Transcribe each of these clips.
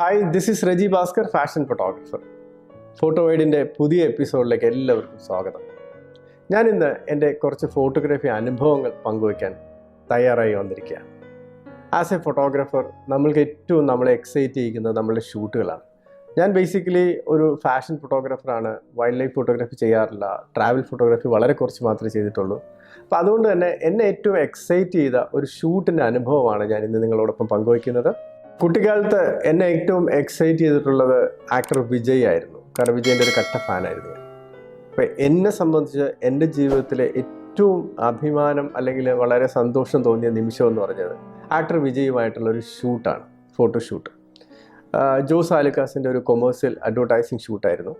Hi this is Reji Bhaskar fashion photographer photo വൈഡിന്റെ പുതിയ എപ്പിസോഡിലേക്ക് എല്ലാവർക്കും സ്വാഗതം. ഞാൻ ഇന്ന് എന്റെ കുറച്ച് ഫോട്ടോഗ്രാഫി അനുഭവങ്ങൾ പങ്കുവയ്ക്കാൻ തയ്യാറായി വന്നിരിക്കുകയാണ്. ആസ് എ ഫോട്ടോഗ്രാഫർ നമ്മൾക്ക് ഏറ്റവും നമ്മളെ എക്സൈറ്റ് ചെയ്യിക്കുന്നത് നമ്മളുടെ ഷൂട്ടുകളാണ് ഞാൻ ബേസിക്കലി ഒരു ഫാഷൻ ഫോട്ടോഗ്രാഫറാണ് വൈൽഡ് ലൈഫ് ഫോട്ടോഗ്രാഫി ചെയ്യാറില്ല. ട്രാവൽ ഫോട്ടോഗ്രാഫി വളരെ കുറച്ച് മാത്രമേ ചെയ്തിട്ടുള്ളൂ. അപ്പോൾ അതുകൊണ്ട് തന്നെ എന്നെ ഏറ്റവും എക്സൈറ്റ് ചെയ്ത ഒരു ഷൂട്ടിന്റെ അനുഭവമാണ് ഞാൻ ഇന്ന് നിങ്ങളോടൊപ്പം പങ്കുവയ്ക്കുന്നത്. കുട്ടിക്കാലത്ത് എന്നെ ഏറ്റവും എക്സൈറ്റ് ചെയ്തിട്ടുള്ളത് ആക്ടർ വിജയ് ആയിരുന്നു. കാരണം വിജയന്റെ ഒരു കട്ട ഫാനായിരുന്നു ഞാൻ. അപ്പോൾ എന്നെ സംബന്ധിച്ച് എന്റെ ജീവിതത്തിലെ ഏറ്റവും അഭിമാനം അല്ലെങ്കിൽ വളരെ സന്തോഷം തോന്നിയ നിമിഷം എന്ന് പറഞ്ഞത് ആക്ടർ വിജയുമായിട്ടുള്ള ഒരു ഷൂട്ടാണ് ഫോട്ടോഷൂട്ട് ജോസ് ആലുക്കാസിന്റെ ഒരു കൊമേഴ്സ്യൽ അഡ്വർടൈസിങ് ഷൂട്ടായിരുന്നു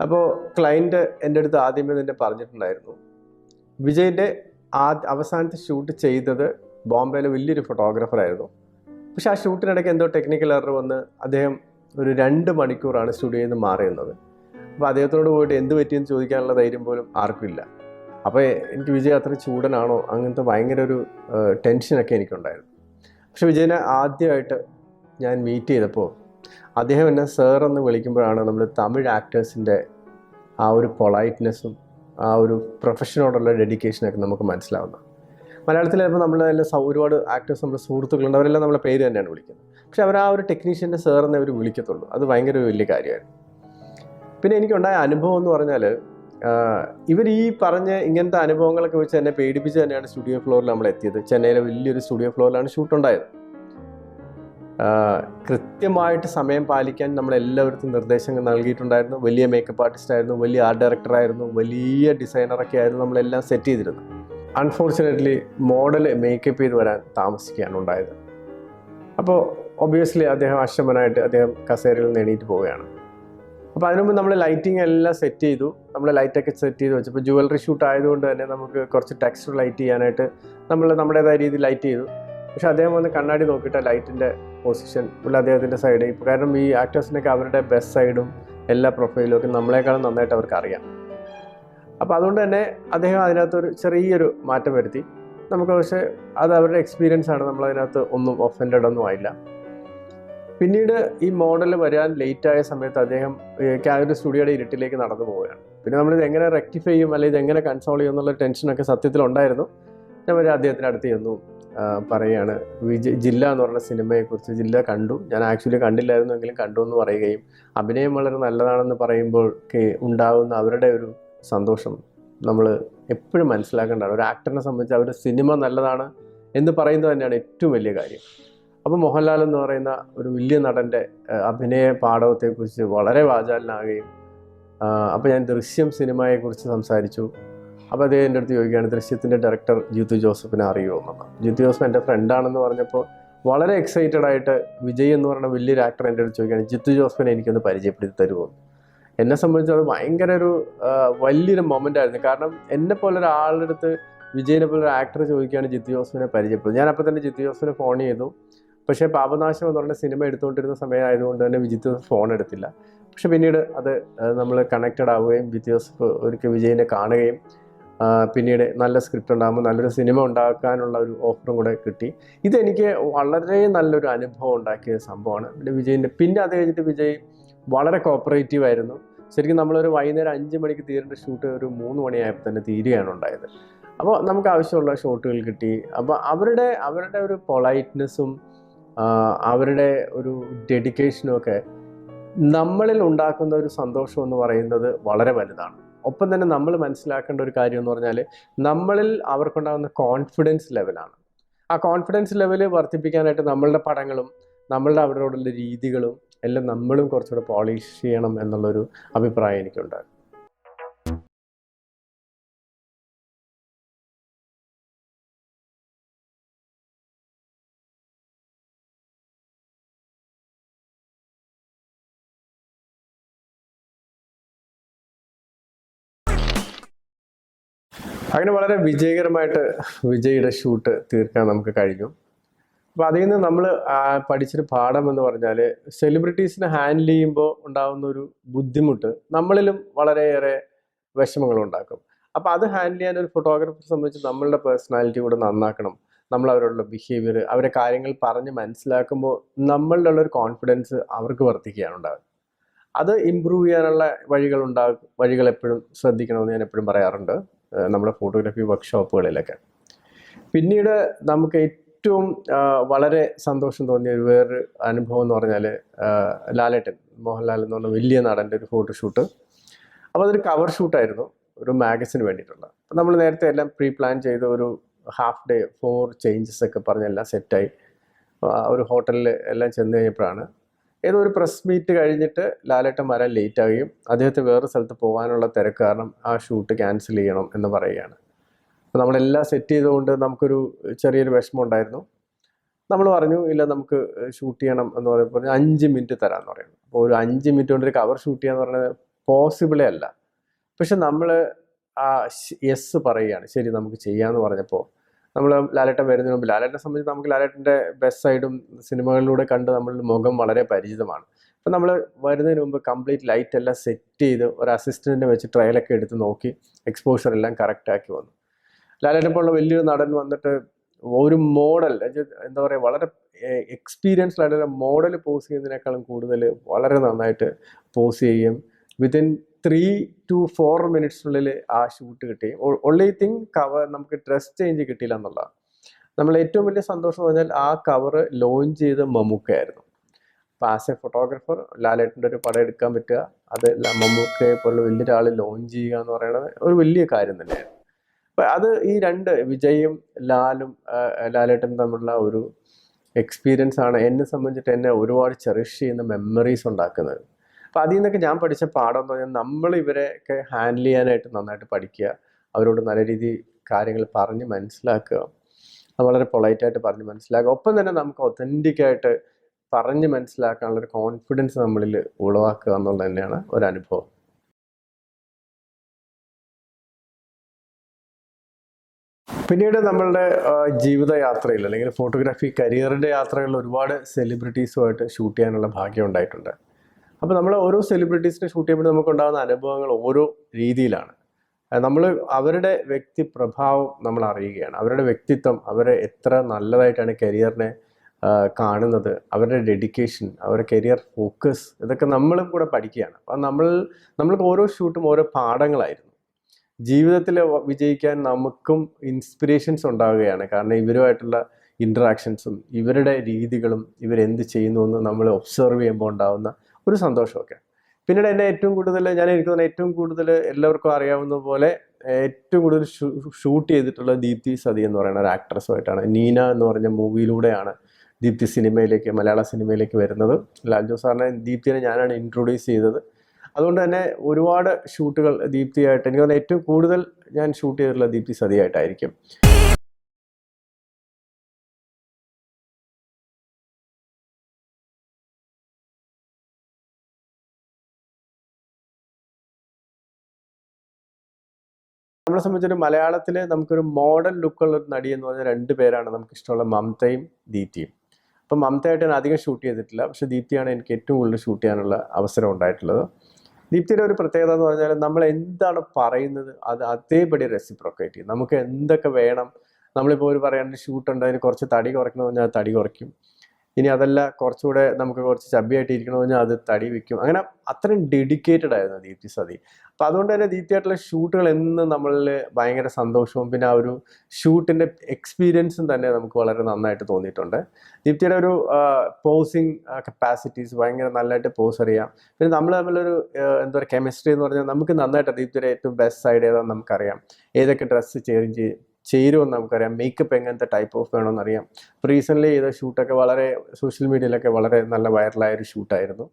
അപ്പോൾ ക്ലയന്റ് എന്റെ അടുത്ത് ആദ്യമേ തന്നെ പറഞ്ഞിട്ടുണ്ടായിരുന്നു വിജയിന്റെ ആ അവസാനത്തെ ഷൂട്ട് ചെയ്തത് ബോംബെയിലെ വലിയൊരു ഫോട്ടോഗ്രാഫറായിരുന്നു പക്ഷെ ആ ഷൂട്ടിനിടയ്ക്ക് എന്തോ ടെക്നിക്കൽ എറർ വന്ന് അദ്ദേഹം ഒരു രണ്ട് മണിക്കൂറാണ് സ്റ്റുഡിയോയിൽ നിന്ന് മാറിയുന്നത് അപ്പോൾ അദ്ദേഹത്തോട് പോയിട്ട് എന്ത് പറ്റിയെന്ന് ചോദിക്കാനുള്ള ധൈര്യം പോലും ആർക്കും ഇല്ല. അപ്പോൾ എനിക്ക് വിജയ് അത്ര ചൂടനാണോ? അങ്ങനത്തെ ഭയങ്കര ഒരു ടെൻഷനൊക്കെ എനിക്കുണ്ടായിരുന്നു. പക്ഷെ വിജയനെ ആദ്യമായിട്ട് ഞാൻ മീറ്റ് ചെയ്തപ്പോൾ അദ്ദേഹം എന്നെ സർ എന്ന് വിളിക്കുമ്പോഴാണ് നമ്മൾ തമിഴ് ആക്ടേഴ്സിന്റെ ആ ഒരു പൊളൈറ്റ്നെസ്സും ആ ഒരു പ്രൊഫഷനോടുള്ള ഡെഡിക്കേഷനൊക്കെ നമുക്ക് മനസ്സിലാവുന്നത്. മലയാളത്തിൽ ചിലപ്പോൾ നമ്മൾ എല്ലാം ഒരുപാട് ആക്ടേഴ്സ് നമ്മുടെ സുഹൃത്തുക്കളുണ്ട് അവരെല്ലാം നമ്മളെ പേര് തന്നെയാണ് വിളിക്കുന്നത്. പക്ഷെ അവർ ആ ഒരു ടെക്നീഷ്യന്റെ സാർ എന്നേ അവർ വിളിക്കത്തുള്ളൂ. അത് ഭയങ്കര വലിയ കാര്യമായിരുന്നു. പിന്നെ എനിക്കുണ്ടായ അനുഭവം എന്ന് പറഞ്ഞാൽ ഇവർ ഈ പറഞ്ഞ ഇങ്ങനത്തെ അനുഭവങ്ങളൊക്കെ വെച്ച് എന്നെ പേടിപ്പിച്ച് തന്നെയാണ് സ്റ്റുഡിയോ ഫ്ലോറിൽ നമ്മൾ എത്തിയത്. ചെന്നൈയിലെ വലിയൊരു സ്റ്റുഡിയോ ഫ്ലോറിലാണ് ഷൂട്ട് ഉണ്ടായത്. കൃത്യമായിട്ട് സമയം പാലിക്കാൻ നമ്മളെല്ലാവർക്കും നിർദ്ദേശങ്ങൾ നൽകിയിട്ടുണ്ടായിരുന്നു. വലിയ മേക്കപ്പ് ആർട്ടിസ്റ്റ് ആയിരുന്നു വലിയ ആർട്ട് ഡയറക്ടറായിരുന്നു വലിയ ഡിസൈനറൊക്കെ ആയിരുന്നു നമ്മളെല്ലാം സെറ്റ് ചെയ്തിരുന്നത്. അൺഫോർച്ചുനേറ്റ്ലി മോഡൽ മേക്കപ്പ് ചെയ്ത് വരാൻ താമസിക്കുകയാണ് ഉണ്ടായത്. അപ്പോൾ ഒബിയസ്ലി അദ്ദേഹം അശ്വമനായിട്ട് അദ്ദേഹം കസേരയിൽ നിന്ന് എണീറ്റ് പോവുകയാണ്. അപ്പോൾ അതിനുമുമ്പ് നമ്മൾ ലൈറ്റിംഗ് എല്ലാം സെറ്റ് ചെയ്തു. നമ്മൾ ലൈറ്റൊക്കെ സെറ്റ് ചെയ്ത് വെച്ചപ്പോൾ ജുവലറി ഷൂട്ട് ആയതുകൊണ്ട് തന്നെ നമുക്ക് കുറച്ച് ടെക്സ്റ്റർ ലൈറ്റ് ചെയ്യാനായിട്ട് നമ്മൾ നമ്മുടേതായ രീതിയിൽ ലൈറ്റ് ചെയ്തു. പക്ഷേ അദ്ദേഹം വന്ന് കണ്ണാടി നോക്കിയിട്ട് ലൈറ്റിന്റെ പൊസിഷൻ ഉള്ള അദ്ദേഹത്തിന്റെ സൈഡ് ഇപ്പോൾ കാരണം ഈ ആക്ടേഴ്സിനൊക്കെ അവരുടെ ബെസ്റ്റ് സൈഡും എല്ലാ പ്രൊഫൈലും ഒക്കെ നമ്മളെക്കാളും നന്നായിട്ട് അവർക്ക് അറിയാം. അപ്പോൾ അതുകൊണ്ട് തന്നെ അദ്ദേഹം അതിനകത്തൊരു ചെറിയൊരു മാറ്റം വരുത്തി. നമുക്ക് പക്ഷേ അത് അവരുടെ എക്സ്പീരിയൻസ് ആണ്. നമ്മളതിനകത്ത് ഒന്നും ഒഫൻഡഡ് ഒന്നും ആയില്ല. പിന്നീട് ഈ മോഡൽ വരാൻ ലേറ്റ് ആയ സമയത്ത് അദ്ദേഹം ഒരു സ്റ്റുഡിയോയുടെ ഇരുട്ടിലേക്ക് നടന്നു പോവുകയാണ്. പിന്നെ നമ്മളിത് എങ്ങനെ റെക്ടിഫൈ ചെയ്യും? അല്ലെങ്കിൽ ഇത് എങ്ങനെ കൺസോൾ ചെയ്യും? എന്നുള്ള ടെൻഷനൊക്കെ സത്യത്തിൽ ഉണ്ടായിരുന്നു. ഞാൻ ഒരു അദ്ദേഹത്തിന്റെ അടുത്ത് ചെന്നു പറയുകയാണ് വിജയ് ജില്ല എന്ന് പറഞ്ഞ സിനിമയെക്കുറിച്ച് ജില്ല കണ്ടു. ഞാൻ ആക്ച്വലി കണ്ടില്ലായിരുന്നു എങ്കിലും കണ്ടു എന്ന് പറയുകയും അഭിനയം വളരെ നല്ലതാണെന്ന് പറയുമ്പോൾ ഉണ്ടാകുന്ന അവരുടെ ഒരു സന്തോഷം നമ്മൾ എപ്പോഴും മനസ്സിലാക്കേണ്ടതാണ്. ഒരു ആക്ടറിനെ സംബന്ധിച്ച് അവരുടെ സിനിമ നല്ലതാണ് എന്ന് പറയുന്നത് തന്നെയാണ് ഏറ്റവും വലിയ കാര്യം. അപ്പോൾ മോഹൻലാൽ എന്ന് പറയുന്ന ഒരു വലിയ നടന്റെ അഭിനയ പാഠവത്തെക്കുറിച്ച് വളരെ വാചാലനാകുകയും അപ്പോൾ ഞാൻ ദൃശ്യം സിനിമയെക്കുറിച്ച് സംസാരിച്ചു. അപ്പോൾ അദ്ദേഹം എന്റെ അടുത്ത് ചോദിക്കുകയാണ് ദൃശ്യത്തിന്റെ ഡയറക്ടർ ജിത്തു ജോസഫിനെ അറിയുമോ എന്നാണ് ജിത്തു ജോസഫ് എന്റെ ഫ്രണ്ടാണെന്ന് പറഞ്ഞപ്പോൾ വളരെ എക്സൈറ്റഡ് ആയിട്ട് വിജയ് എന്ന് പറയുന്ന വലിയൊരു ആക്ടർ എന്റെ അടുത്ത് ചോദിക്കുകയാണ് ജിത്തു ജോസഫിനെ എനിക്കൊന്ന് പരിചയപ്പെടുത്തി തരുമോ? എന്നെ സംബന്ധിച്ച് അത് ഭയങ്കര ഒരു വലിയൊരു മൊമെന്റ് ആയിരുന്നു. കാരണം എന്നെ പോലെ ഒരാളുടെ അടുത്ത് വിജയനെ പോലെ ഒരു ആക്ടർ ചോദിക്കുകയാണ് ജിത്തു ജോസഫിനെ പരിചയപ്പെടുന്നത്. ഞാൻ അപ്പോൾ തന്നെ ജിത്തു ജോസഫിനെ ഫോൺ ചെയ്തു. പക്ഷേ പാപനാശം എന്ന് പറഞ്ഞ സിനിമ എടുത്തുകൊണ്ടിരുന്ന സമയമായതുകൊണ്ട് തന്നെ വിജിത്ത് ഫോൺ എടുത്തില്ല. പക്ഷെ പിന്നീട് അത് നമ്മൾ കണക്റ്റഡ് ആവുകയും ജിത്തു ജോസഫ് ഒരിക്കൽ വിജയനെ കാണുകയും പിന്നീട് നല്ല സ്ക്രിപ്റ്റ് ഉണ്ടാകുമ്പോൾ നല്ലൊരു സിനിമ ഉണ്ടാക്കാനുള്ള ഒരു ഓഫറും കൂടെ കിട്ടി. ഇതെനിക്ക് വളരെ നല്ലൊരു അനുഭവം ഉണ്ടാക്കിയ സംഭവമാണ്. പിന്നെ വിജയിന്റെ പിന്നെ അത് കഴിഞ്ഞിട്ട് വിജയ് വളരെ കോപ്പറേറ്റീവ് ആയിരുന്നു. ശരിക്കും നമ്മളൊരു വൈകുന്നേരം അഞ്ച് മണിക്ക് തീരേണ്ട ഷൂട്ട് ഒരു മൂന്ന് മണിയായപ്പോൾ തന്നെ തീരുകയാണ് ഉണ്ടായത്. അപ്പോൾ നമുക്ക് ആവശ്യമുള്ള ഷോട്ടുകൾ കിട്ടി. അപ്പോൾ അവരുടെ അവരുടെ ഒരു പൊളൈറ്റ്നെസ്സും അവരുടെ ഒരു ഡെഡിക്കേഷനും ഒക്കെ നമ്മളിൽ ഉണ്ടാക്കുന്ന ഒരു സന്തോഷം എന്ന് പറയുന്നത് വളരെ വലുതാണ്. ഒപ്പം തന്നെ നമ്മൾ മനസ്സിലാക്കേണ്ട ഒരു കാര്യം എന്ന് പറഞ്ഞാൽ നമ്മളിൽ അവർക്കുണ്ടാകുന്ന കോൺഫിഡൻസ് ലെവലാണ് ആ കോൺഫിഡൻസ് ലെവൽ വർദ്ധിപ്പിക്കാനായിട്ട് നമ്മളുടെ പടങ്ങളും നമ്മളുടെ അവരോടുള്ള രീതികളും എല്ലാം നമ്മളും കുറച്ചുകൂടെ പോളിഷ് ചെയ്യണം എന്നുള്ളൊരു അഭിപ്രായം എനിക്കുണ്ട് അങ്ങനെ വളരെ വിജയകരമായിട്ട് വിജയുടെ ഷൂട്ട് തീർക്കാൻ നമുക്ക് കഴിഞ്ഞു. അപ്പോൾ അതിൽ നിന്ന് നമ്മൾ പഠിച്ചൊരു പാഠം എന്ന് പറഞ്ഞാൽ സെലിബ്രിറ്റീസിനെ ഹാൻഡിൽ ചെയ്യുമ്പോൾ ഉണ്ടാകുന്ന ഒരു ബുദ്ധിമുട്ട് നമ്മളിലും വളരെയേറെ വിഷമങ്ങൾ ഉണ്ടാക്കും. അപ്പോൾ അത് ഹാൻഡിൽ ചെയ്യാൻ ഒരു ഫോട്ടോഗ്രാഫറെ സംബന്ധിച്ച് നമ്മളുടെ പേഴ്സണാലിറ്റി കൂടെ നന്നാക്കണം. നമ്മൾ അവരോടുള്ള ബിഹേവിയർ അവരെ കാര്യങ്ങൾ പറഞ്ഞ് മനസ്സിലാക്കുമ്പോൾ നമ്മളുടെ ഉള്ളൊരു കോൺഫിഡൻസ് അവർക്ക് വർദ്ധിക്കുകയാണ് ഉണ്ടാകുന്നത് അത് ഇമ്പ്രൂവ് ചെയ്യാനുള്ള വഴികൾ ഉണ്ടാകും വഴികൾ എപ്പോഴും ശ്രദ്ധിക്കണമെന്ന് ഞാൻ എപ്പോഴും പറയാറുണ്ട് നമ്മുടെ ഫോട്ടോഗ്രാഫി വർക്ക്ഷോപ്പുകളിലൊക്കെ പിന്നീട് നമുക്ക് ഏറ്റവും വളരെ സന്തോഷം തോന്നിയ ഒരു വേറൊരു അനുഭവം എന്ന് പറഞ്ഞാൽ ലാലേട്ടൻ മോഹൻലാൽ എന്ന് പറഞ്ഞ വലിയ നടന്റെ ഒരു ഫോട്ടോഷൂട്ട് അപ്പോൾ അതൊരു കവർ ഷൂട്ടായിരുന്നു ഒരു മാഗസിന് വേണ്ടിയിട്ടുള്ള. നമ്മൾ നേരത്തെ എല്ലാം പ്രീ പ്ലാൻ ചെയ്ത ഒരു ഹാഫ് ഡേ ഫോർ ചേഞ്ചസ് ഒക്കെ പറഞ്ഞ് എല്ലാം സെറ്റായി ഒരു ഹോട്ടലിൽ എല്ലാം ചെന്ന് കഴിഞ്ഞപ്പോഴാണ്. ഏതോ ഒരു പ്രസ് മീറ്റ് കഴിഞ്ഞിട്ട് ലാലേട്ടൻ വരാൻ ലേറ്റ് ആവുകയും അദ്ദേഹത്തെ വേറെ സ്ഥലത്ത് പോകാനുള്ള തിരക്ക് കാരണം ആ ഷൂട്ട് ക്യാൻസൽ ചെയ്യണം എന്ന് പറയുകയാണ്. അപ്പോൾ നമ്മളെല്ലാം സെറ്റ് ചെയ്തുകൊണ്ട് നമുക്കൊരു ചെറിയൊരു വിഷമം ഉണ്ടായിരുന്നു. നമ്മൾ പറഞ്ഞു ഇല്ല നമുക്ക് ഷൂട്ട് ചെയ്യണം എന്ന് പറയുമ്പോൾ അഞ്ച് മിനിറ്റ് തരാമെന്ന് പറയുന്നു. അപ്പോൾ ഒരു അഞ്ച് മിനിറ്റ് കൊണ്ട് ഒരു കവർ ഷൂട്ട് ചെയ്യാന്ന് പറയുന്നത് പോസിബിളേ അല്ല. പക്ഷെ നമ്മൾ ആ യെസ് പറയുകയാണ്. ശരി നമുക്ക് ചെയ്യാമെന്ന് പറഞ്ഞപ്പോൾ നമ്മൾ ലാലേട്ടൻ വരുന്നതിന് മുമ്പ് ലാലേട്ടനെ സംബന്ധിച്ച് നമുക്ക് ലാലേട്ടന്റെ ബെസ്റ്റ് സൈഡും സിനിമകളിലൂടെ കണ്ട് നമ്മളുടെ മുഖം വളരെ പരിചിതമാണ്. അപ്പം നമ്മൾ വരുന്നതിന് മുമ്പ് കംപ്ലീറ്റ് ലൈറ്റ് എല്ലാം സെറ്റ് ചെയ്ത് ഒരു അസിസ്റ്റന്റിനെ വെച്ച് ട്രയലൊക്കെ എടുത്ത് നോക്കി എക്സ്പോഷർ എല്ലാം കറക്റ്റാക്കി വന്നു. ലാലേട്ടൻ പോലുള്ള വലിയൊരു നടൻ വന്നിട്ട് ഒരു മോഡൽ എന്താ പറയുക വളരെ എക്സ്പീരിയൻസ്ഡ് ആയിട്ടുള്ള മോഡൽ പോസ് ചെയ്യുന്നതിനേക്കാളും കൂടുതൽ വളരെ നന്നായിട്ട് പോസ് ചെയ്യും വിത്തിൻ ത്രീ ടു ഫോർ മിനിറ്റ്സിനുള്ളിൽ ആ ഷൂട്ട് കിട്ടി. ഓൺലി തിങ് കവർ നമുക്ക് ഡ്രസ് ചേഞ്ച് കിട്ടിയില്ല എന്നുള്ളതാണ്. നമ്മൾ ഏറ്റവും വലിയ സന്തോഷം എന്ന് പറഞ്ഞാൽ ആ കവർ ലോഞ്ച് ചെയ്ത് മമ്മൂക്കയായിരുന്നു അപ്പോൾ ആസ് എ ഫോട്ടോഗ്രാഫർ ലാലേട്ടന്റെ ഒരു പടം എടുക്കാൻ പറ്റുക അത് മമ്മൂക്കയെ പോലുള്ള വലിയൊരാൾ ലോഞ്ച് ചെയ്യുക എന്ന് പറയുന്നത് ഒരു വലിയ കാര്യം തന്നെയാണ് അത് ഈ രണ്ട് വിജയും ലാലും ലാലേട്ടനും തമ്മിലുള്ള ഒരു എക്സ്പീരിയൻസ് ആണ് എന്നെ സംബന്ധിച്ചിട്ട് എന്നെ ഒരുപാട് ചെറിഷ് ചെയ്യുന്ന മെമ്മറീസ് ഉണ്ടാക്കുന്നത്. അപ്പോൾ അതിൽ നിന്നൊക്കെ ഞാൻ പഠിച്ച പാഠം എന്ന് പറഞ്ഞാൽ നമ്മൾ ഇവരെയൊക്കെ ഹാൻഡിൽ ചെയ്യാനായിട്ട് നന്നായിട്ട് പഠിക്കുക അവരോട് നല്ല രീതിയിൽ കാര്യങ്ങൾ പറഞ്ഞ് മനസ്സിലാക്കുക വളരെ പൊളൈറ്റായിട്ട് പറഞ്ഞ് മനസ്സിലാക്കുക ഒപ്പം തന്നെ നമുക്ക് ഒത്തന്റിക്കായിട്ട് പറഞ്ഞ് മനസ്സിലാക്കാനുള്ളൊരു കോൺഫിഡൻസ് നമ്മളിൽ ഉളവാക്കുക എന്നുള്ളത് തന്നെയാണ് ഒരു അനുഭവം പിന്നീട് നമ്മളുടെ ജീവിതയാത്രയിൽ അല്ലെങ്കിൽ ഫോട്ടോഗ്രാഫി കരിയറിന്റെ യാത്രകളിൽ ഒരുപാട് സെലിബ്രിറ്റീസുമായിട്ട് ഷൂട്ട് ചെയ്യാനുള്ള ഭാഗ്യം ഉണ്ടായിട്ടുണ്ട്. അപ്പോൾ നമ്മൾ ഓരോ സെലിബ്രിറ്റീസിനെ ഷൂട്ട് ചെയ്യുമ്പോൾ നമുക്ക് ഉണ്ടാകുന്ന അനുഭവങ്ങൾ ഓരോ രീതിയിലാണ്. നമ്മൾ അവരുടെ വ്യക്തി പ്രഭാവം നമ്മൾ അറിയുകയാണ്. അവരുടെ വ്യക്തിത്വം അവരെ എത്ര നല്ലതായിട്ടാണ് കരിയറിനെ കാണുന്നത് അവരുടെ ഡെഡിക്കേഷൻ അവരുടെ കരിയർ ഫോക്കസ് ഇതൊക്കെ നമ്മളും കൂടെ പഠിക്കുകയാണ്. അപ്പം നമ്മൾ നമ്മൾക്ക് ഓരോ ഷൂട്ടും ഓരോ പാഠങ്ങളായിരുന്നു. ജീവിതത്തിൽ വിജയിക്കാൻ നമുക്കും ഇൻസ്പിറേഷൻസ് ഉണ്ടാവുകയാണ്. കാരണം ഇവരുമായിട്ടുള്ള ഇൻട്രാക്ഷൻസും ഇവരുടെ രീതികളും ഇവരെന്ത് ചെയ്യുന്നു എന്ന് നമ്മൾ ഒബ്സർവ് ചെയ്യുമ്പോൾ ഉണ്ടാവുന്ന ഒരു സന്തോഷമൊക്കെ. പിന്നീട് എന്നെ ഏറ്റവും കൂടുതൽ ഞാൻ എനിക്ക് തന്നെ ഏറ്റവും കൂടുതൽ എല്ലാവർക്കും അറിയാവുന്ന പോലെ ഏറ്റവും കൂടുതൽ ഷൂട്ട് ചെയ്തിട്ടുള്ള ദീപ്തി സതി എന്ന് പറയുന്ന ഒരു ആക്ട്രസുമായിട്ടാണ് നീന എന്ന് പറഞ്ഞ മൂവിയിലൂടെയാണ് ദീപ്തി സിനിമയിലേക്ക് മലയാള സിനിമയിലേക്ക് വരുന്നത്. ലാൽജോ സാറിനെ ദീപ്തിനെ ഞാനാണ് ഇൻട്രൊഡ്യൂസ് ചെയ്തത്. അതുകൊണ്ട് തന്നെ ഒരുപാട് ഷൂട്ടുകൾ ദീപ്തിയായിട്ട് എനിക്ക് തോന്നുന്നു ഏറ്റവും കൂടുതൽ ഞാൻ ഷൂട്ട് ചെയ്തിട്ടുള്ള ദീപ്തി സതിയായിട്ടായിരിക്കും. നമ്മളെ സംബന്ധിച്ചൊരു മലയാളത്തിൽ നമുക്കൊരു മോഡൽ ലുക്കുള്ള ഒരു നടി എന്ന് പറഞ്ഞാൽ രണ്ട് പേരാണ് നമുക്ക് ഇഷ്ടമുള്ള മമതയും ദീപ്തിയും. അപ്പം മമതയായിട്ട് ഞാൻ അധികം ഷൂട്ട് ചെയ്തിട്ടില്ല. പക്ഷേ ദീപ്തിയാണ് എനിക്ക് ഏറ്റവും കൂടുതൽ ഷൂട്ട് ചെയ്യാനുള്ള അവസരം ഉണ്ടായിട്ടുള്ളത്. ദീപ്തിയുടെ ഒരു പ്രത്യേകത എന്ന് പറഞ്ഞാൽ നമ്മൾ എന്താണ് പറയുന്നത് അത് അതേപടി റെസിപ്രോക്കേറ്റ് ചെയ്യും. നമുക്ക് എന്തൊക്കെ വേണം? നമ്മളിപ്പോൾ ഒരു പറയാണ്ട് ഷൂട്ട് ഉണ്ട് അതിന് കുറച്ച് തടി കുറയ്ക്കണമെന്ന് പറഞ്ഞാൽ തടി കുറയ്ക്കും. ഇനി അതല്ല കുറച്ചുകൂടെ നമുക്ക് കുറച്ച് ചബ്ബിയായിട്ട് ഇരിക്കണമെന്ന് പറഞ്ഞാൽ അത് തടി വയ്ക്കും അങ്ങനെ അത്രയും ഡെഡിക്കേറ്റഡ് ആയിരുന്നു ദീപ്തി സതി. അപ്പം അതുകൊണ്ട് തന്നെ ദീപ്തിയായിട്ടുള്ള ഷൂട്ടുകൾ എന്നും നമ്മളിൽ ഭയങ്കര സന്തോഷവും പിന്നെ ആ ഒരു ഷൂട്ടിന്റെ എക്സ്പീരിയൻസും തന്നെ നമുക്ക് വളരെ നന്നായിട്ട് തോന്നിയിട്ടുണ്ട്. ദീപ്തിയുടെ ഒരു പോസിങ് കപ്പാസിറ്റീസ് ഭയങ്കര നല്ലതായിട്ട് പോസ് അറിയാം. പിന്നെ നമ്മൾ തമ്മിലൊരു എന്താ പറയുക കെമിസ്ട്രി എന്ന് പറഞ്ഞാൽ നമുക്ക് നന്നായിട്ട് ദീപ്തിയുടെ ഏറ്റവും ബെസ്റ്റ് സൈഡ് ഏതാണെന്ന് നമുക്കറിയാം. ഏതൊക്കെ ഡ്രസ്സ് ചേഞ്ച് ചേരുമെന്ന് നമുക്കറിയാം. മേക്കപ്പ് എങ്ങനത്തെ ടൈപ്പ് ഓഫ് വേണമെന്നറിയാം അറിയാം റീസെന്റ്ലി ചെയ്ത ഷൂട്ടൊക്കെ വളരെ സോഷ്യൽ മീഡിയയിലൊക്കെ വളരെ നല്ല വൈറലായ ഒരു ഷൂട്ടായിരുന്നു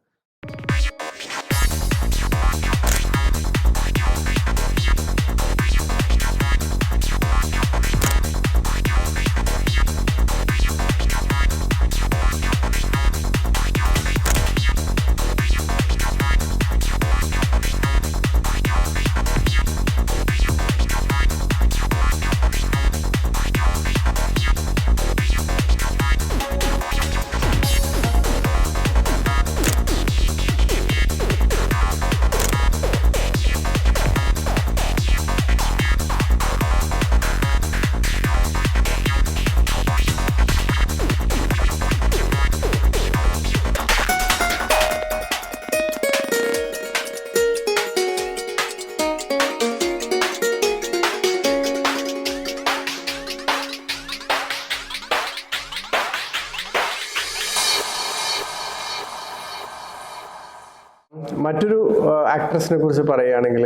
ആക്ട്രസിനെ കുറിച്ച് പറയുകയാണെങ്കിൽ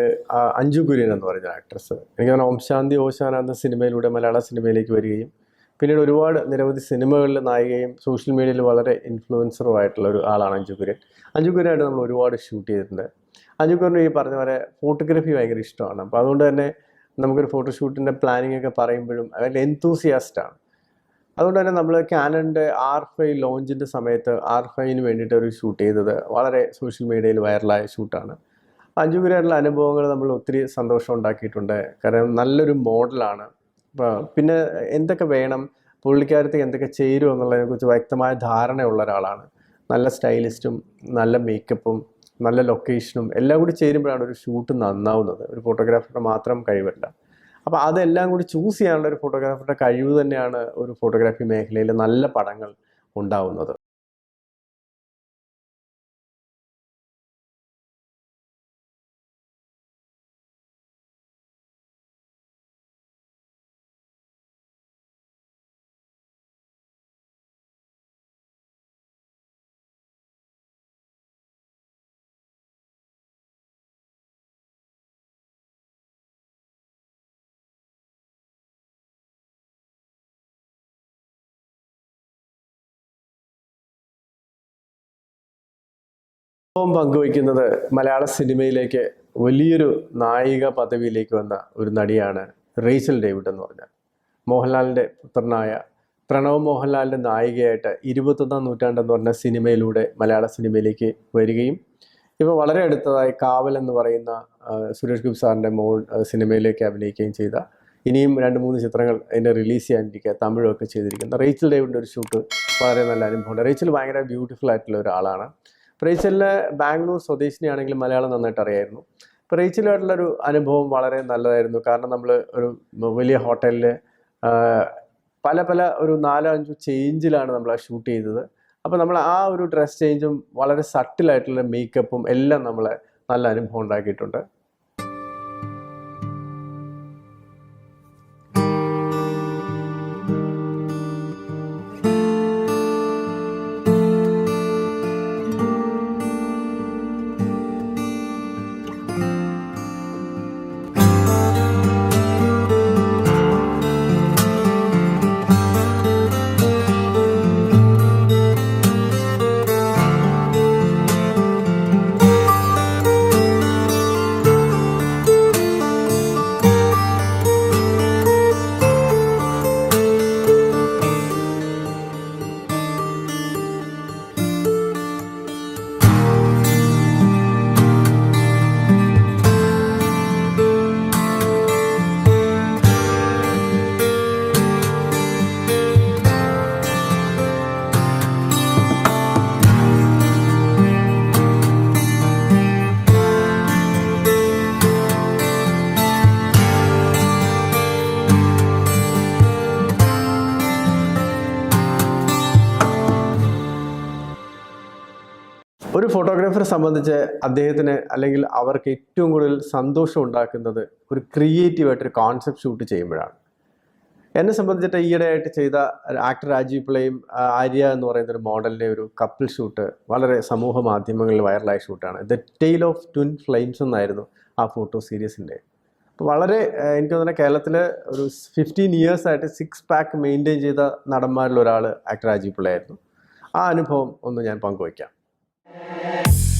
അഞ്ജു കുര്യൻ എന്ന് പറയുന്ന ആക്ട്രസ് എനിക്ക് തോന്നുന്നു ഓം ശാന്തി ഓശാന എന്ന സിനിമയിലൂടെ മലയാള സിനിമയിലേക്ക് വരികയും പിന്നീട് ഒരുപാട് നിരവധി സിനിമകളിൽ നായികയും സോഷ്യൽ മീഡിയയിൽ വളരെ ഇൻഫ്ലുവൻസറും ആയിട്ടുള്ള ഒരു ആളാണ് അഞ്ജു കുര്യൻ. അഞ്ജു കുര്യനായിട്ട് നമ്മൾ ഒരുപാട് ഷൂട്ട് ചെയ്തിട്ടുണ്ട്. അഞ്ജു കുര്യൻ ഈ പറഞ്ഞ പോലെ ഫോട്ടോഗ്രാഫി ഭയങ്കര ഇഷ്ടമാണ്. അപ്പോൾ അതുകൊണ്ട് തന്നെ നമുക്കൊരു ഫോട്ടോഷൂട്ടിന്റെ പ്ലാനിങ് ഒക്കെ പറയുമ്പോഴും അതിൽ ആണ്. അതുകൊണ്ട് തന്നെ നമ്മൾ ക്യാനന്റെ ആർ ഫൈവ് ലോഞ്ചിന്റെ സമയത്ത് ആർ ഫൈവിന് വേണ്ടിയിട്ട് ഒരു ഷൂട്ട് ചെയ്തത് വളരെ സോഷ്യൽ മീഡിയയിൽ വൈറലായ ഷൂട്ടാണ് അഞ്ചു പേരായിട്ടുള്ള അനുഭവങ്ങൾ നമ്മൾ ഒത്തിരി സന്തോഷം ഉണ്ടാക്കിയിട്ടുണ്ട്. കാരണം നല്ലൊരു മോഡലാണ്. പിന്നെ എന്തൊക്കെ വേണം? പുള്ളിക്കാരത്തേക്ക് എന്തൊക്കെ ചേരും എന്നുള്ളതിനെക്കുറിച്ച് വ്യക്തമായ ധാരണയുള്ള ഒരാളാണ്. നല്ല സ്റ്റൈലിസ്റ്റും നല്ല മേക്കപ്പും നല്ല ലൊക്കേഷനും എല്ലാം കൂടി ചേരുമ്പോഴാണ് ഒരു ഷൂട്ട് നന്നാവുന്നത്. ഒരു ഫോട്ടോഗ്രാഫറുടെ മാത്രം കഴിവല്ല. അപ്പോൾ അതെല്ലാം കൂടി ചൂസ് ചെയ്യാനുള്ള ഒരു ഫോട്ടോഗ്രാഫറുടെ കഴിവ് തന്നെയാണ് ഒരു ഫോട്ടോഗ്രാഫി മേഖലയിൽ നല്ല പടങ്ങൾ ഉണ്ടാവുന്നത്. അനുഭവം പങ്കുവയ്ക്കുന്നത് മലയാള സിനിമയിലേക്ക് വലിയൊരു നായിക പദവിയിലേക്ക് വന്ന ഒരു നടിയാണ് റേച്ചൽ ഡേവിഡ് എന്ന് പറഞ്ഞാൽ മോഹൻലാലിന്റെ പുത്രനായ പ്രണവ് മോഹൻലാലിന്റെ നായികയായിട്ട് ഇരുപത്തൊന്നാം നൂറ്റാണ്ടെന്ന് പറഞ്ഞ സിനിമയിലൂടെ മലയാള സിനിമയിലേക്ക് വരികയും ഇപ്പോൾ വളരെ അടുത്തതായി കാവൽ എന്ന് പറയുന്ന സുരേഷ് ഗോപി സാറിന്റെ മോൾ സിനിമയിലേക്ക് അഭിനയിക്കുകയും ചെയ്ത ഇനിയും രണ്ട് മൂന്ന് ചിത്രങ്ങൾ അതിന്റെ റിലീസ് ചെയ്യാനിരിക്കുക തമിഴൊക്കെ ചെയ്തിരിക്കുന്ന റേച്ചൽ ഡേവിഡിന്റെ ഒരു ഷൂട്ട് വളരെ നല്ല അനുഭവമുണ്ട്. റേച്ചൽ ഭയങ്കര ബ്യൂട്ടിഫുൾ ആയിട്ടുള്ള ഒരാളാണ്. റേച്ചലിന് ബാംഗ്ലൂർ സ്വദേശിനിയാണെങ്കിൽ മലയാളം നന്നായിട്ട് അറിയായിരുന്നു. അപ്പോൾ അനുഭവം വളരെ നല്ലതായിരുന്നു. കാരണം നമ്മൾ ഒരു വലിയ ഹോട്ടലിൽ പല പല ഒരു നാലോ അഞ്ചോ ചേഞ്ചിലാണ് നമ്മൾ ആ ഷൂട്ട് ചെയ്തത്. അപ്പോൾ നമ്മൾ ആ ഒരു ഡ്രസ് ചേഞ്ചും വളരെ സട്ടിലായിട്ടുള്ള മേക്കപ്പും എല്ലാം നമ്മളെ നല്ല അനുഭവം ഉണ്ടാക്കിയിട്ടുണ്ട്. ഒരു ഫോട്ടോഗ്രാഫറെ സംബന്ധിച്ച് അദ്ദേഹത്തിന് അല്ലെങ്കിൽ അവർക്ക് ഏറ്റവും കൂടുതൽ സന്തോഷം ഉണ്ടാക്കുന്നത് ഒരു ക്രിയേറ്റീവായിട്ടൊരു കോൺസെപ്റ്റ് ഷൂട്ട് ചെയ്യുമ്പോഴാണ്. എന്നെ സംബന്ധിച്ചിട്ട് ഈയിടെയായിട്ട് ചെയ്ത ആക്ടർ രാജീവ് പിള്ളയും ആര്യ എന്ന് പറയുന്ന ഒരു മോഡലിന്റെ ഒരു കപ്പിൾ ഷൂട്ട് വളരെ സമൂഹ മാധ്യമങ്ങളിൽ വൈറലായ ഷൂട്ടാണ് the tale of twin flames എന്നായിരുന്നു ആ ഫോട്ടോ സീരീസിന്റെ അപ്പോൾ വളരെ എനിക്ക് തോന്നുന്നത് കേരളത്തിൽ ഒരു ഫിഫ്റ്റീൻ ഇയേഴ്സായിട്ട് സിക്സ് പാക്ക് മെയിന്റെയിൻ ചെയ്ത നടന്മാരിൽ ഒരാൾ ആക്ടർ രാജീവ് പിള്ളയായിരുന്നു. ആ അനുഭവം ഒന്ന് ഞാൻ പങ്കുവയ്ക്കാം. Yeah.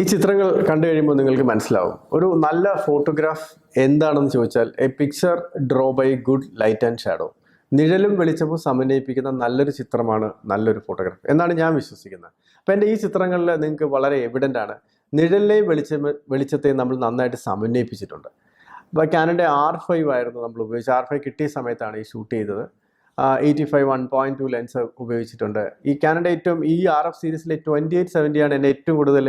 ഈ ചിത്രങ്ങൾ കണ്ടു കഴിയുമ്പോൾ നിങ്ങൾക്ക് മനസ്സിലാവും. ഒരു നല്ല ഫോട്ടോഗ്രാഫ് എന്താണെന്ന് ചോദിച്ചാൽ a picture draw by good light and shadow നിഴലും വെളിച്ചവും സമന്വയിപ്പിക്കുന്ന നല്ലൊരു ചിത്രമാണ് നല്ലൊരു ഫോട്ടോഗ്രാഫ് എന്നാണ് ഞാൻ വിശ്വസിക്കുന്നത്. അപ്പോൾ എന്റെ ഈ ചിത്രങ്ങളിൽ നിങ്ങൾക്ക് വളരെ എവിഡന്റ് ആണ്. നിഴലിനെയും വെളിച്ച വെളിച്ചത്തെയും നമ്മൾ നന്നായിട്ട് സമന്വയിപ്പിച്ചിട്ടുണ്ട്. അപ്പോൾ ക്യാനന്റെ ആർ ഫൈവ് ആയിരുന്നു നമ്മൾ ഉപയോഗിച്ചത്. ആർ ഫൈവ് കിട്ടിയ സമയത്താണ് ഈ ഷൂട്ട് ചെയ്തത്. Eighty five one point two lens ഉപയോഗിച്ചിട്ടുണ്ട്. ഈ ക്യാനഡ ഏറ്റവും ഈ ആർ എഫ് സീരീസിലെ ട്വന്റി എയ്റ്റ് സെവന്റിയാണ് എന്റെ ഏറ്റവും കൂടുതൽ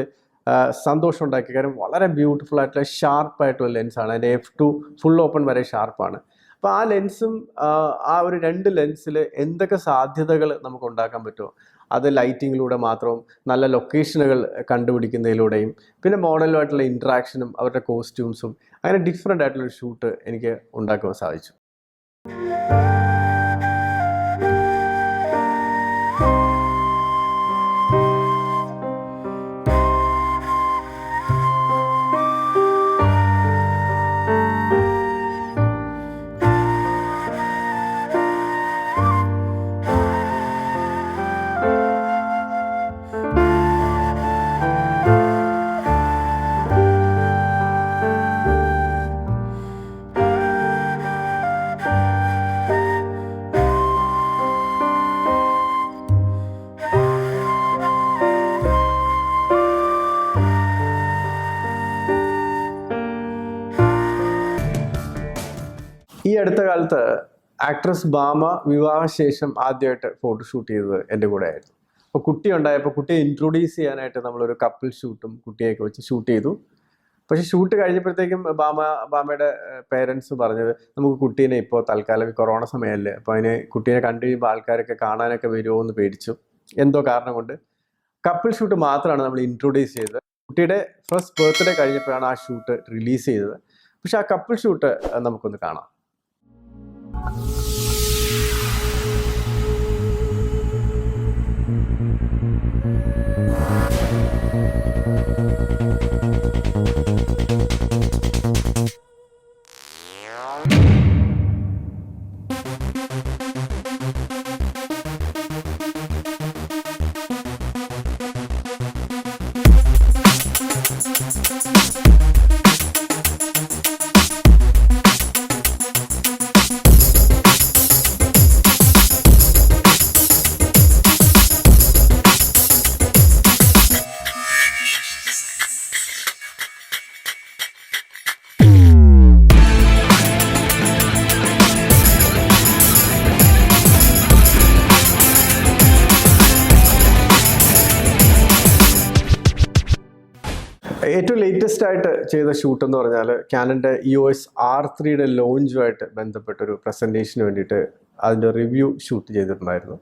സന്തോഷം ഉണ്ടാക്കിയ കാര്യം വളരെ ബ്യൂട്ടിഫുൾ ആയിട്ടുള്ള ഷാർപ്പ് ആയിട്ടുള്ള ലെൻസാണ് അതിന്റെ എഫ് ടു ഫുൾ ഓപ്പൺ വരെ ഷാർപ്പാണ് അപ്പോൾ ആ ലെൻസും ആ ഒരു രണ്ട് ലെൻസിൽ എന്തൊക്കെ സാധ്യതകൾ നമുക്ക് ഉണ്ടാക്കാൻ പറ്റുമോ? അത് ലൈറ്റിങ്ങിലൂടെ മാത്രവും നല്ല ലൊക്കേഷനുകൾ കണ്ടുപിടിക്കുന്നതിലൂടെയും പിന്നെ മോഡലുമായിട്ടുള്ള ഇൻട്രാക്ഷനും അവരുടെ കോസ്റ്റ്യൂംസും അങ്ങനെ ഡിഫറെന്റ് ആയിട്ടുള്ളൊരു ഷൂട്ട് എനിക്ക് ഉണ്ടാക്കുവാൻ സാധിച്ചു. കാലത്ത് ആക്ട്രസ് ബാമ വിവാഹശേഷം ആദ്യമായിട്ട് ഫോട്ടോ ഷൂട്ട് ചെയ്തത് എന്റെ കൂടെ ആയിരുന്നു അപ്പോൾ കുട്ടി ഉണ്ടായപ്പോൾ കുട്ടിയെ ഇൻട്രൊഡ്യൂസ് ചെയ്യാനായിട്ട് നമ്മളൊരു കപ്പിൾ ഷൂട്ടും കുട്ടിയൊക്കെ വെച്ച് ഷൂട്ട് ചെയ്തു. പക്ഷെ ഷൂട്ട് കഴിഞ്ഞപ്പോഴത്തേക്കും ബാമ ബാമയുടെ പേരൻസ് പറഞ്ഞത് നമുക്ക് കുട്ടീനെ ഇപ്പോൾ തൽക്കാലം കൊറോണ സമയമല്ലേ അപ്പോൾ അതിനെ കുട്ടീനെ കണ്ടു കഴിയുമ്പോൾ ആൾക്കാരൊക്കെ കാണാനൊക്കെ വരുമോ എന്ന് പേടിച്ചു. എന്തോ കാരണം കൊണ്ട് കപ്പിൾ ഷൂട്ട് മാത്രമാണ് നമ്മൾ ഇൻട്രൊഡ്യൂസ് ചെയ്തത്. കുട്ടിയുടെ ഫസ്റ്റ് ബർത്ത്ഡേ കഴിഞ്ഞപ്പോഴാണ് ആ ഷൂട്ട് റിലീസ് ചെയ്തത്. പക്ഷെ ആ കപ്പിൾ ഷൂട്ട് നമുക്കൊന്ന് കാണാം. Bye. ഏറ്റവും ലേറ്റസ്റ്റ് ആയിട്ട് ചെയ്ത ഷൂട്ട് എന്ന് പറഞ്ഞാൽ ക്യാനന്റെ ഇ ഒ എസ് ആർ ത്രീയുടെ ലോഞ്ചുമായിട്ട് ബന്ധപ്പെട്ടൊരു പ്രസന്റേഷന് വേണ്ടിയിട്ട് അതിന്റെ റിവ്യൂ ഷൂട്ട് ചെയ്തിട്ടുണ്ടായിരുന്നു.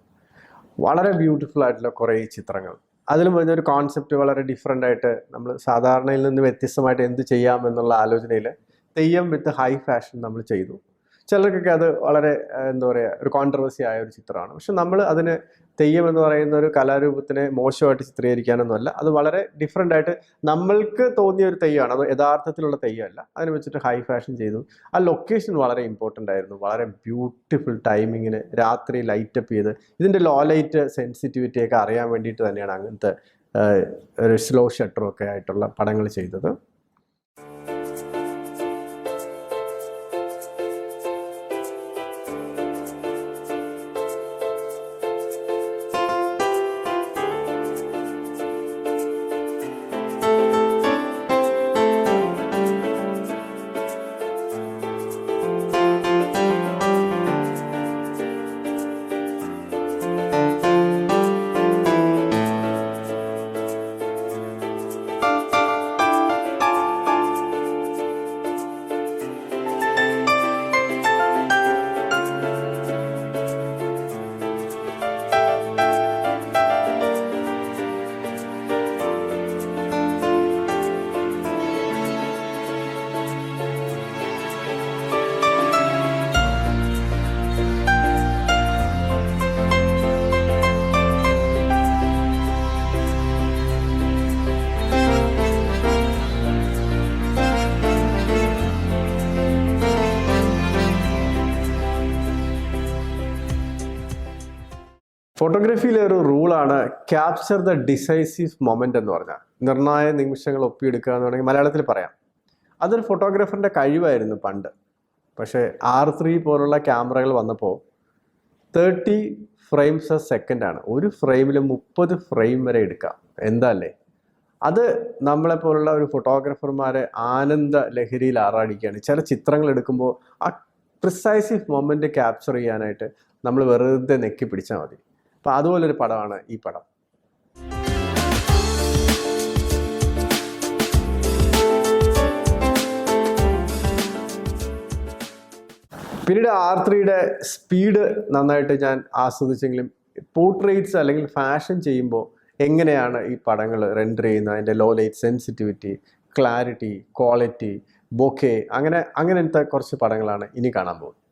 വളരെ ബ്യൂട്ടിഫുൾ ആയിട്ടുള്ള കുറേ ചിത്രങ്ങൾ. അതിലും പറഞ്ഞൊരു കോൺസെപ്റ്റ് വളരെ ഡിഫറെന്റ് ആയിട്ട് നമ്മൾ സാധാരണയിൽ നിന്ന് വ്യത്യസ്തമായിട്ട് എന്ത് ചെയ്യാം എന്നുള്ള ആലോചനയിൽ തെയ്യം വിത്ത് ഹൈ ഫാഷൻ നമ്മൾ ചെയ്തു. ചിലർക്കൊക്കെ അത് വളരെ എന്താ പറയുക ഒരു കോൺട്രവേഴ്സി ആയ ഒരു ചിത്രമാണ്. പക്ഷെ നമ്മൾ അതിന് തെയ്യം എന്ന് പറയുന്ന ഒരു കലാരൂപത്തിനെ മോശമായിട്ട് ചിത്രീകരിക്കാനൊന്നുമല്ല. അത് വളരെ ഡിഫറെന്റ് ആയിട്ട് നമ്മൾക്ക് തോന്നിയ ഒരു തെയ്യമാണ് അത് യഥാർത്ഥത്തിലുള്ള തെയ്യമല്ല. അതിനെ വെച്ചിട്ട് ഹൈ ഫാഷൻ ചെയ്തു. ആ ലൊക്കേഷൻ വളരെ ഇമ്പോർട്ടന്റ് ആയിരുന്നു. വളരെ ബ്യൂട്ടിഫുൾ ടൈമിങ്ങിന് രാത്രി ലൈറ്റപ്പ് ചെയ്ത്. ഇതിന്റെ ലോ ലൈറ്റ് സെൻസിറ്റിവിറ്റിയൊക്കെ അറിയാൻ വേണ്ടിയിട്ട് തന്നെയാണ് അങ്ങനത്തെ ഒരു സ്ലോ ഷട്ടറും ഒക്കെ ആയിട്ടുള്ള പടങ്ങൾ ചെയ്തത്. ഫോട്ടോഗ്രാഫിയിലെ ഒരു റൂളാണ് ക്യാപ്ചർ ദ ഡിസൈസീവ് മൊമെന്റ് എന്ന് പറഞ്ഞാൽ നിർണായ നിമിഷങ്ങൾ ഒപ്പിയെടുക്കുക എന്ന് വേണമെങ്കിൽ മലയാളത്തിൽ പറയാം. അതൊരു ഫോട്ടോഗ്രാഫറിന്റെ കഴിവായിരുന്നു പണ്ട്. പക്ഷേ ആർ ത്രീ പോലുള്ള ക്യാമറകൾ വന്നപ്പോൾ തേർട്ടി ഫ്രെയിംസ് എ സെക്കൻഡാണ് ഒരു ഫ്രെയിമിൽ മുപ്പത് ഫ്രെയിം വരെ എടുക്കാം. എന്താല്ലേ? അത് നമ്മളെപ്പോലുള്ള ഒരു ഫോട്ടോഗ്രാഫർമാരെ ആനന്ദ ലഹരിയിൽ ആറാടിക്കുകയാണ്. ചില ചിത്രങ്ങൾ എടുക്കുമ്പോൾ ആ പ്രിസൈസീവ് മൊമെന്റ് ക്യാപ്ചർ ചെയ്യാനായിട്ട് നമ്മൾ വെറുതെ നെക്കി പിടിച്ചാൽ മതി. അപ്പോൾ അതുപോലൊരു പടമാണ് ഈ പടം. പിന്നീട് ആർ ത്രീയുടെ സ്പീഡ് നന്നായിട്ട് ഞാൻ ആസ്വദിച്ചെങ്കിലും പോർട്രേറ്റ്സ് അല്ലെങ്കിൽ ഫാഷൻ ചെയ്യുമ്പോൾ എങ്ങനെയാണ് ഈ പടങ്ങൾ റെൻഡർ ചെയ്യുന്നത്? അതിന്റെ low light sensitivity clarity quality bokeh അങ്ങനെ അങ്ങനത്തെ കുറച്ച് പടങ്ങളാണ് ഇനി കാണാൻ പോകുന്നത്.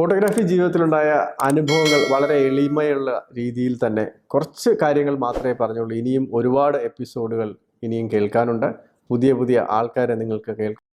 ഫോട്ടോഗ്രാഫി ജീവിതത്തിലുണ്ടായ അനുഭവങ്ങൾ വളരെ എളിമയുള്ള രീതിയിൽ തന്നെ കുറച്ച് കാര്യങ്ങൾ മാത്രമേ പറഞ്ഞുള്ളൂ. ഇനിയും ഒരുപാട് എപ്പിസോഡുകൾ ഇനിയും കേൾക്കാനുണ്ട്. പുതിയ പുതിയ ആൾക്കാരെ നിങ്ങൾക്ക് കേൾക്കാം.